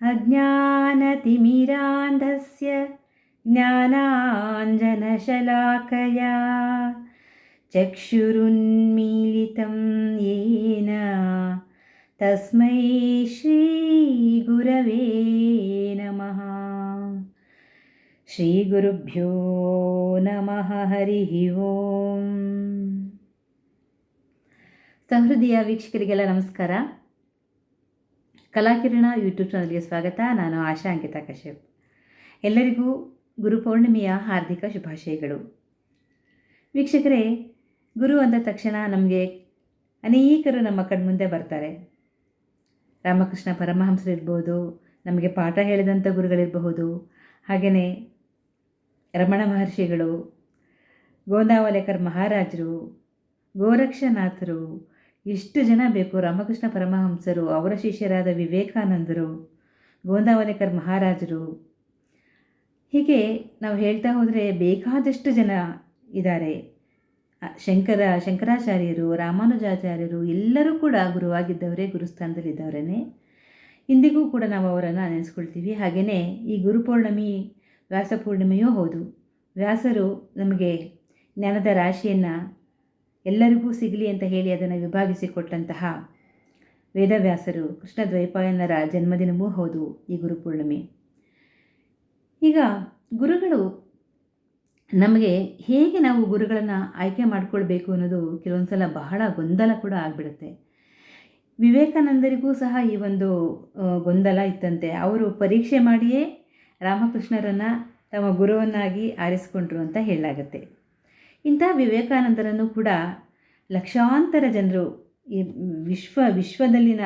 अज्ञानतिमिरान्धस्य ज्ञानाञ्जनशलाकया चक्षुरुन्मीलितं येन तस्मै श्रीगुरवे नमः ಶ್ರೀಗುರುಭ್ಯೋ ನಮಃ ಹರಿ ಓಂ ಸಹೃದಯ ವೀಕ್ಷಕರಿಗೆಲ್ಲ ನಮಸ್ಕಾರ ಕಲಾಕಿರಣ ಯೂಟ್ಯೂಬ್ ಚಾನಲ್ಗೆ ಸ್ವಾಗತ. ನಾನು ಆಶಾ ಅಂಕಿತಾ ಕಶ್ಯಪ್. ಎಲ್ಲರಿಗೂ ಗುರುಪೌರ್ಣಿಮೆಯ ಹಾರ್ದಿಕ ಶುಭಾಶಯಗಳು. ವೀಕ್ಷಕರೇ, ಗುರು ಅಂದ ತಕ್ಷಣ ನಮಗೆ ಅನೇಕರು ನಮ್ಮ ಕಣ್ಮುಂದೆ ಬರ್ತಾರೆ. ರಾಮಕೃಷ್ಣ ಪರಮಹಂಸರಿರ್ಬೋದು ನಮಗೆ ಪಾಠ ಹೇಳಿದಂಥ ಗುರುಗಳಿರಬಹುದು. ಹಾಗೆಯೇ ರಮಣ ಮಹರ್ಷಿಗಳು, ಗೋಂದಾವಲೇಕರ್ ಮಹಾರಾಜರು, ಗೋರಕ್ಷನಾಥರು ಎಷ್ಟು ಜನ ಬೇಕು ರಾಮಕೃಷ್ಣ ಪರಮಹಂಸರು, ಅವರ ಶಿಷ್ಯರಾದ ವಿವೇಕಾನಂದರು, ಗೋಂದಾವಲೇಕರ್ ಮಹಾರಾಜರು. ಹೀಗೆ ನಾವು ಹೇಳ್ತಾ ಹೋದರೆ ಬೇಕಾದಷ್ಟು ಜನ ಇದ್ದಾರೆ. ಶಂಕರ, ಶಂಕರಾಚಾರ್ಯರು, ರಾಮಾನುಜಾಚಾರ್ಯರು ಎಲ್ಲರೂ ಕೂಡ ಗುರುವಾಗಿದ್ದವರೇ ಗುರುಸ್ಥಾನದಲ್ಲಿದ್ದವರೇ ಇಂದಿಗೂ ಕೂಡ ನಾವು ಅವರನ್ನು ನೆನೆಸ್ಕೊಳ್ತೀವಿ. ಹಾಗೆಯೇ ಈ ಗುರುಪೌರ್ಣಮಿ, ವ್ಯಾಸಪೂರ್ಣಿಮೆಯೂ ಹೌದು. ವ್ಯಾಸರು ನಮಗೆ ಜ್ಞಾನದ ರಾಶಿಯನ್ನು ಎಲ್ಲರಿಗೂ ಸಿಗಲಿ ಅಂತ ಹೇಳಿ ಅದನ್ನು ವಿಭಾಗಿಸಿಕೊಟ್ಟಂತಹ ವೇದವ್ಯಾಸರು ಕೃಷ್ಣ ದ್ವೈಪಾಯನರ ಜನ್ಮದಿನವೂ ಹೌದು ಈ ಗುರುಪೂರ್ಣಿಮೆ ಈಗ ಗುರುಗಳು ನಮಗೆ ಹೇಗೆ ನಾವು ಗುರುಗಳನ್ನು ಆಯ್ಕೆ ಮಾಡಿಕೊಳ್ಬೇಕು ಅನ್ನೋದು ಕೆಲವೊಂದು ಸಲ ಬಹಳ ಗೊಂದಲ ಕೂಡ ಆಗಿಬಿಡುತ್ತೆ. ವಿವೇಕಾನಂದರಿಗೂ ಸಹ ಈ ಒಂದು ಗೊಂದಲ ಇತ್ತಂತೆ. ಅವರು ಪರೀಕ್ಷೆ ಮಾಡಿಯೇ ರಾಮಕೃಷ್ಣರನ್ನು ತಮ್ಮ ಗುರುವನ್ನಾಗಿ ಆರಿಸಿಕೊಂಡ್ರು ಅಂತ ಹೇಳಲಾಗತ್ತೆ. ಇಂಥ ವಿವೇಕಾನಂದರನ್ನು ಕೂಡ ಲಕ್ಷಾಂತರ ಜನರು ಈ ವಿಶ್ವ, ವಿಶ್ವದಲ್ಲಿನ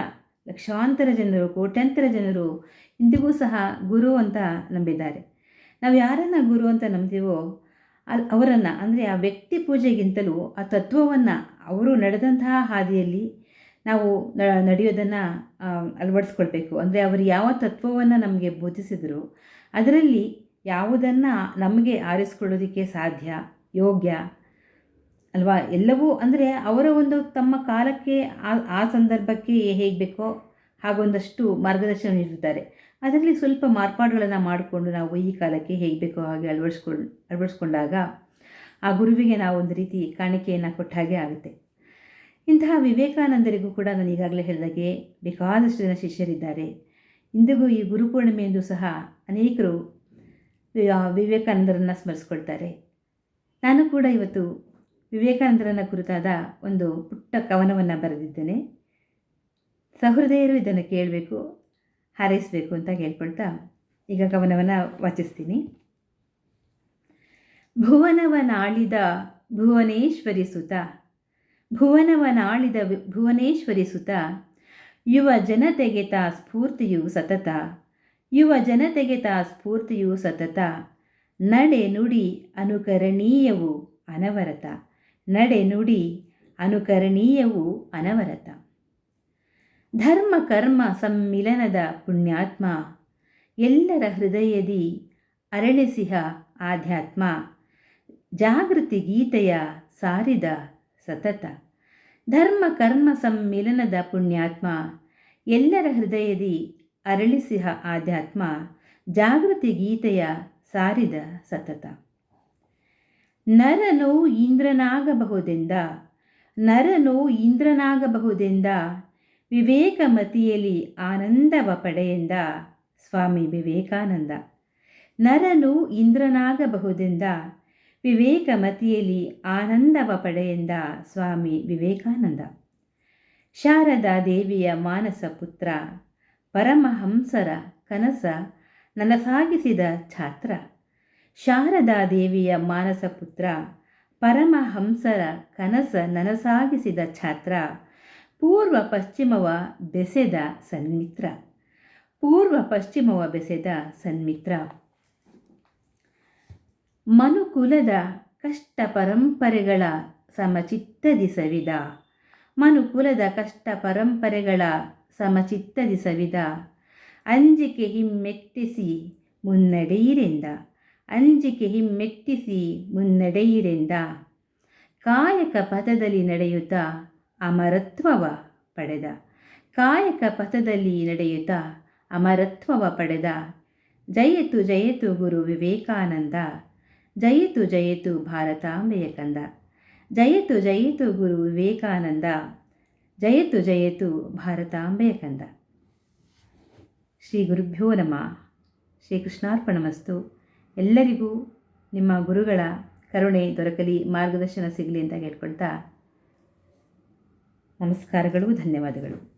ಲಕ್ಷಾಂತರ ಜನರು, ಕೋಟ್ಯಾಂತರ ಜನರು ಇಂದಿಗೂ ಸಹ ಗುರು ಅಂತ ನಂಬಿದ್ದಾರೆ. ನಾವು ಯಾರನ್ನು ಗುರು ಅಂತ ನಂಬ್ತೀವೋ ಅಲ್ಲಿ ಅವರನ್ನು, ಅಂದರೆ ಆ ವ್ಯಕ್ತಿ ಪೂಜೆಗಿಂತಲೂ ಆ ತತ್ವವನ್ನು ಅವರು ನಡೆದಂತಹ ಹಾದಿಯಲ್ಲಿ ನಾವು ನಡೆಯೋದನ್ನು ಅಳವಡಿಸ್ಕೊಳ್ಬೇಕು. ಅಂದರೆ ಅವರು ಯಾವ ತತ್ವವನ್ನು ನಮಗೆ ಬೋಧಿಸಿದರು, ಅದರಲ್ಲಿ ಯಾವುದನ್ನು ನಮಗೆ ಆರಿಸ್ಕೊಳ್ಳೋದಕ್ಕೆ ಸಾಧ್ಯ ಯೋಗ್ಯ ಅಲ್ವಾ? ಎಲ್ಲವೂ ಅಂದರೆ ಅವರ ಒಂದು ತಮ್ಮ ಕಾಲಕ್ಕೆ ಆ ಸಂದರ್ಭಕ್ಕೆ ಹೇಗೆ ಬೇಕೋ ಹಾಗೊಂದಷ್ಟು ಮಾರ್ಗದರ್ಶನ ನೀಡಿದ್ದಾರೆ. ಅದರಲ್ಲಿ ಸ್ವಲ್ಪ ಮಾರ್ಪಾಡುಗಳನ್ನು ಮಾಡಿಕೊಂಡು ನಾವು ಈ ಕಾಲಕ್ಕೆ ಹೇಗೆ ಬೇಕೋ ಹಾಗೆ ಅಳವಡಿಸ್ಕೊಂಡು ಅಳವಡಿಸ್ಕೊಂಡಾಗ ಆ ಗುರುವಿಗೆ ನಾವು ಒಂದು ರೀತಿ ಕಾಣಿಕೆಯನ್ನು ಕೊಟ್ಟ ಹಾಗೆ ಆಗುತ್ತೆ. ಇಂತಹ ವಿವೇಕಾನಂದರಿಗೂ ಕೂಡ ನಾನು ಈಗಾಗಲೇ ಹೇಳಿದಾಗೆ ಬೇಕಾದಷ್ಟು ಜನ ಶಿಷ್ಯರಿದ್ದಾರೆ. ಇಂದಿಗೂ ಈ ಗುರುಪೂರ್ಣಿಮೆಯಂದು ಸಹ ಅನೇಕರು ವಿವೇಕಾನಂದರನ್ನು ಸ್ಮರಿಸ್ಕೊಳ್ತಾರೆ. ನಾನು ಕೂಡ ಇವತ್ತು ವಿವೇಕಾನಂದರನ್ನ ಕುರಿತಾದ ಒಂದು ಪುಟ್ಟ ಕವನವನ್ನು ಬರೆದಿದ್ದೇನೆ. ಸಹೃದಯರು ಇದನ್ನು ಕೇಳಬೇಕು, ಹಾರೈಸಬೇಕು ಅಂತ ಕೇಳ್ಕೊಳ್ತಾ ಈಗ ಕವನವನ್ನು ವಾಚಿಸ್ತೀನಿ. ಭುವನವನಾಳಿದ ಭುವನೇಶ್ವರಿ ಸುತ, ಭುವನವನಾಳಿದ ಭುವನೇಶ್ವರಿ ಸುತ, ಯುವ ಜನತೆಗೆ ತಾ ಸ್ಫೂರ್ತಿಯು ಸತತ, ಯುವ ಜನತೆಗೆ ತಾ ಸ್ಫೂರ್ತಿಯು ಸತತ ನಡೆ ನುಡಿ ಅನುಕರಣೀಯವು ಅನವರತ. ನಡೆ ನುಡಿ ಅನುಕರಣೀಯವು ಅನವರತ. ಧರ್ಮ ಕರ್ಮ ಸಮ್ಮಿಲನದ ಪುಣ್ಯಾತ್ಮ. ಎಲ್ಲರ ಹೃದಯದಿ ಅರಳಿಸಿಹ ಆಧ್ಯಾತ್ಮ. ಜಾಗೃತಿ ಗೀತೆಯ ಸಾರಿದ ಸತತ. ಧರ್ಮ ಕರ್ಮ ಸಮ್ಮಿಲನದ ಪುಣ್ಯಾತ್ಮ. ಎಲ್ಲರ ಹೃದಯದಿ ಅರಳಿಸಿಹ ಆಧ್ಯಾತ್ಮ. ಜಾಗೃತಿ ಗೀತೆಯ ಸಾರಿದ ಸತತ. ನರನು ಇಂದ್ರನಾಗಬಹುದೆಂದ? ನರನು ಇಂದ್ರನಾಗಬಹುದೆಂದ? ವಿವೇಕಮತಿಯಲ್ಲಿ ಆನಂದವ ಪಡೆಯೆಂದ? ಸ್ವಾಮಿ ವಿವೇಕಾನಂದ. ನರನು ಇಂದ್ರನಾಗಬಹುದೆಂದ? ವಿವೇಕಮತಿಯಲ್ಲಿ ಆನಂದವ ಪಡೆಯೆಂದ? ಸ್ವಾಮಿ ವಿವೇಕಾನಂದ. ಶಾರದಾ ದೇವಿಯ ಮಾನಸ ಪುತ್ರ ಪರಮಹಂಸರ ಕನಸ ನನಸಾಗಿಸಿದ ಛಾತ್ರ. ಶಾರದಾ ದೇವಿಯ ಮಾನಸ ಪುತ್ರ ಪರಮಹಂಸರ ಕನಸ ನನಸಾಗಿಸಿದ ಛಾತ್ರ, ಪೂರ್ವ ಪಶ್ಚಿಮವ ಬೆಸೆದ ಸನ್ಮಿತ್ರ. ಪೂರ್ವ ಪಶ್ಚಿಮವ ಬೆಸೆದ ಸನ್ಮಿತ್ರ. ಮನುಕುಲದ ಕಷ್ಟ ಪರಂಪರೆಗಳ ಸಮಚಿತ್ತದಿ ಸವಿದ ಮನುಕುಲದ ಕಷ್ಟ ಪರಂಪರೆಗಳ ಸಮಚಿತ್ತದಿ ಸವಿದ ಅಂಜಿಕೆ ಹಿಮ್ಮೆಟ್ಟಿಸಿ ಮುನ್ನಡೆಯಿರೆಂದ. ಅಂಜಿಕೆ ಹಿಮ್ಮೆಟ್ಟಿಸಿ ಮುನ್ನಡೆಯಿರೆಂದ. ಕಾಯಕ ಪಥದಲ್ಲಿ ನಡೆಯುತ್ತ ಅಮರತ್ವವ ಪಡೆದ. ಕಾಯಕ ಪಥದಲ್ಲಿ ನಡೆಯುತ್ತಾ ಅಮರತ್ವವ ಪಡೆದ. ಜಯತು ಜಯತು ಗುರು ವಿವೇಕಾನಂದ. ಜಯತು ಜಯತು ಭಾರತಾಂಬೆಯ ಕಂದ. ಜಯತು ಜಯತು ಗುರು ವಿವೇಕಾನಂದ. ಜಯತು ಜಯತು ಭಾರತಾಂಬೆಯ ಕಂದ. ಶ್ರೀ ಗುರುಭ್ಯೋ ನಮ. ಶ್ರೀ ಕೃಷ್ಣಾರ್ಪಣಮಸ್ತು. ಎಲ್ಲರಿಗೂ ನಿಮ್ಮ ಗುರುಗಳ ಕರುಣೆ ದೊರಕಲಿ, ಮಾರ್ಗದರ್ಶನ ಸಿಗಲಿ ಅಂತ ಕೇಳ್ಕೊಳ್ತಾ ನಮಸ್ಕಾರಗಳು, ಧನ್ಯವಾದಗಳು.